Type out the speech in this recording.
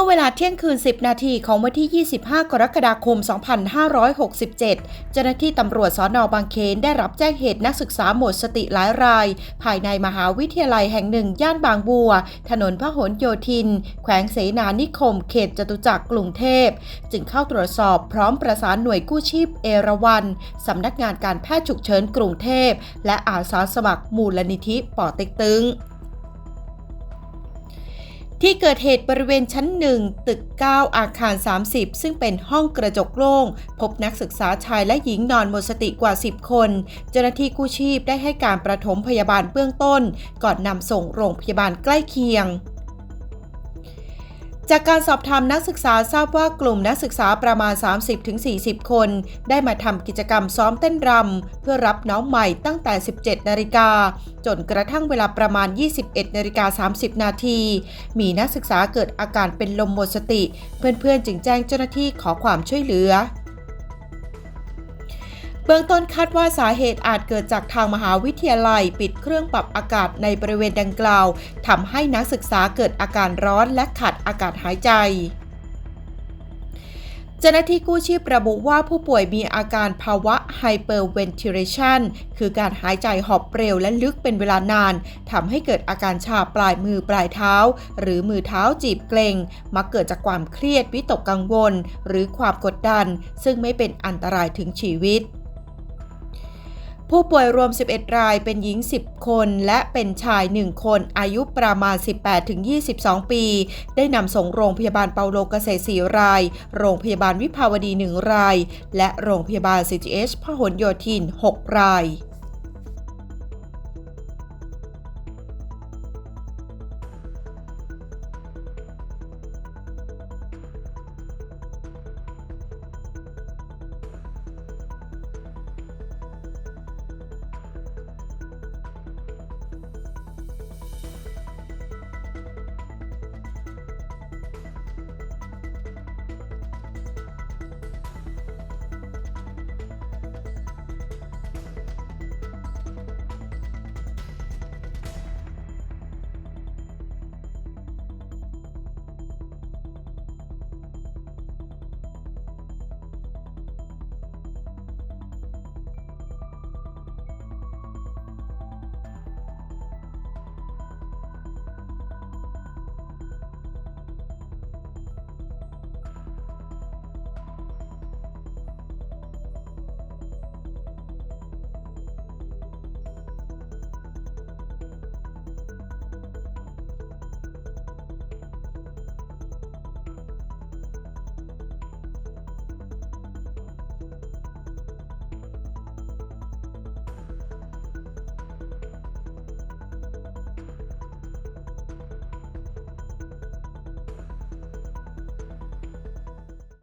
มื่อเวลาเที่ยงคืน 10 นาทีของวันที่ 25 กรกฎาคม 2567 เจ้าหน้าที่ตำรวจสอนอบางเขนได้รับแจ้งเหตุนักศึกษาหมดสติหลายราย ภายในมหาวิทยาลัยแห่งหนึ่ง ย่านบางบัว ถนนพหลโยธิน แขวงเสนานิคม เขตจตุจักรกรุงเทพ จึงเข้าตรวจสอบพร้อมประสานหน่วยกู้ชีพเอราวันสำนักงานการแพทย์ฉุกเฉินกรุงเทพ และอาสาสมัครมูลนิธิป่อเต็กตึง ที่เกิดเหตุบริเวณชั้นหนึ่งตึก 9 อาคาร 30 ซึ่งเป็นห้องกระจกโล่ง พบนักศึกษาชายและหญิงนอนหมดสติกว่า 10 คน เจ้าหน้าที่กู้ชีพได้ให้การประถมพยาบาลเบื้องต้น ก่อนนำส่งโรงพยาบาลใกล้เคียง จากการสอบถามนักศึกษาทราบว่ากลุ่มนักศึกษาประมาณ 30-40 คน ได้มาทำกิจกรรมซ้อมเต้นรำเพื่อรับน้องใหม่ตั้งแต่ 17 นาฬิกา จนกระทั่งเวลาประมาณ 21 นาฬิกา 30 นาที มีนักศึกษาเกิดอาการเป็นลมหมดสติ เพื่อนๆจึงแจ้งเจ้าหน้าที่ขอความช่วยเหลือ เบื้องต้นคาดว่าสาเหตุอาจเกิดจากทางมหาวิทยาลัย ปิดเครื่องปรับอากาศในบริเวณดังกล่าวทำให้นักศึกษาเกิดอาการร้อนและขาดอากาศหายใจเจ้าหน้าที่กู้ชีพระบุว่าผู้ป่วยมีอาการภาวะ hyperventilation คือการหายใจหอบเร็วและลึกเป็นเวลานานทำให้เกิดอาการชาปลายมือปลายเท้า หรือมือเท้าจีบเกร็งมักเกิดจากความเครียดวิตกกังวล หรือความกดดัน ซึ่งไม่เป็นอันตรายถึงชีวิต ผู้ป่วยรวม 11 รายเป็นหญิง 10 คน และเป็นชาย 1 คน อายุประมาณ 18-22 ปี ได้นำส่งโรงพยาบาลเปาโลเกษตร4ราย โรงพยาบาลวิภาวดี 1 ราย และโรงพยาบาล CGH พหลโยธิน 6 ราย